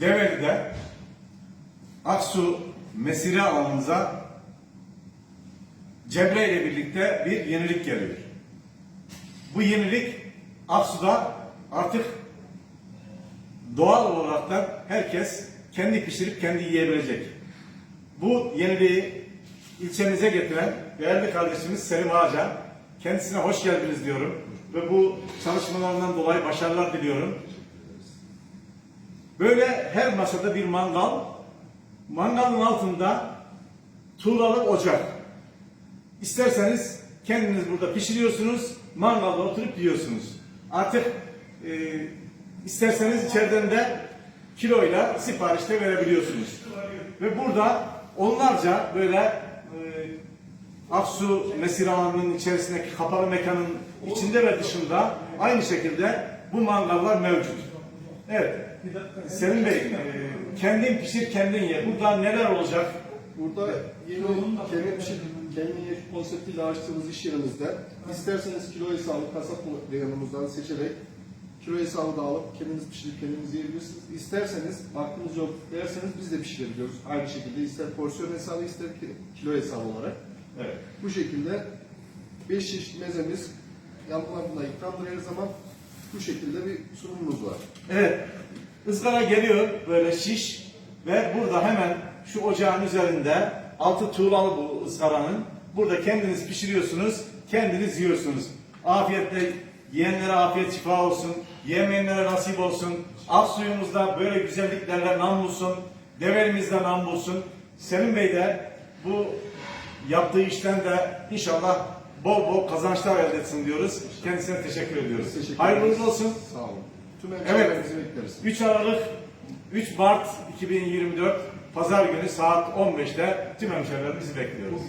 Develi'de Aksu mesire alanımıza Cebre ile birlikte bir yenilik geliyor. Bu yenilik Aksu'da artık doğal olarak da herkes kendi pişirip kendi yiyebilecek. Bu yeniliği ilçemize getiren değerli kardeşimiz Selim Ağaca. Kendisine hoş geldiniz diyorum. Ve bu çalışmalarından dolayı başarılar diliyorum. Böyle her masada bir mangal, mangalın altında tuğlalı ocak. İsterseniz kendiniz burada pişiriyorsunuz, mangalda oturup yiyorsunuz. Artık e, isterseniz içeriden de kiloyla siparişte verebiliyorsunuz. Ve burada onlarca böyle e, Aksu Mesire Alanı'nın içerisindeki kapalı mekanın içinde ve dışında aynı şekilde bu mangallar mevcut. Evet. Selim Bey, e, kendin pişir kendin ye. Burada neler olacak? Burada yeni kendi pişir, kendi ye konseptiyle açtığımız iş yerimizde isterseniz kilo hesabı kasap reyonumuzdan seçerek kilo hesabı da alıp kendiniz pişirip kendiniz yiyebilirsiniz. İsterseniz aklınız yok derseniz biz de pişirebiliyoruz. Aynı şekilde ister porsiyon hesabı ister ki- kilo hesabı olarak. Evet. Bu şekilde 5 çeşit mezemiz yanlarında ikramdır her zaman. Bu şekilde bir sunumumuz var. Evet. ızgara geliyor böyle şiş ve burada hemen şu ocağın üzerinde altı tuğlalı bu ızgaranın. Burada kendiniz pişiriyorsunuz, kendiniz yiyorsunuz. Afiyetle yiyenlere afiyet şifa olsun, yemeyenlere nasip olsun. Ak suyumuzda böyle güzelliklerle nam bulsun, develimizde nam bulsun. Selim Bey de bu yaptığı işten de inşallah bol bol kazançlar elde etsin diyoruz. Kendisine teşekkür ediyoruz. Teşekkür Hayırlı olsun. Sağ olun. Tüm Evet. bekleriz. 3 Aralık 3 Mart 2024 Pazar günü saat 15'te tüm hemşehrilerimizi bekliyoruz.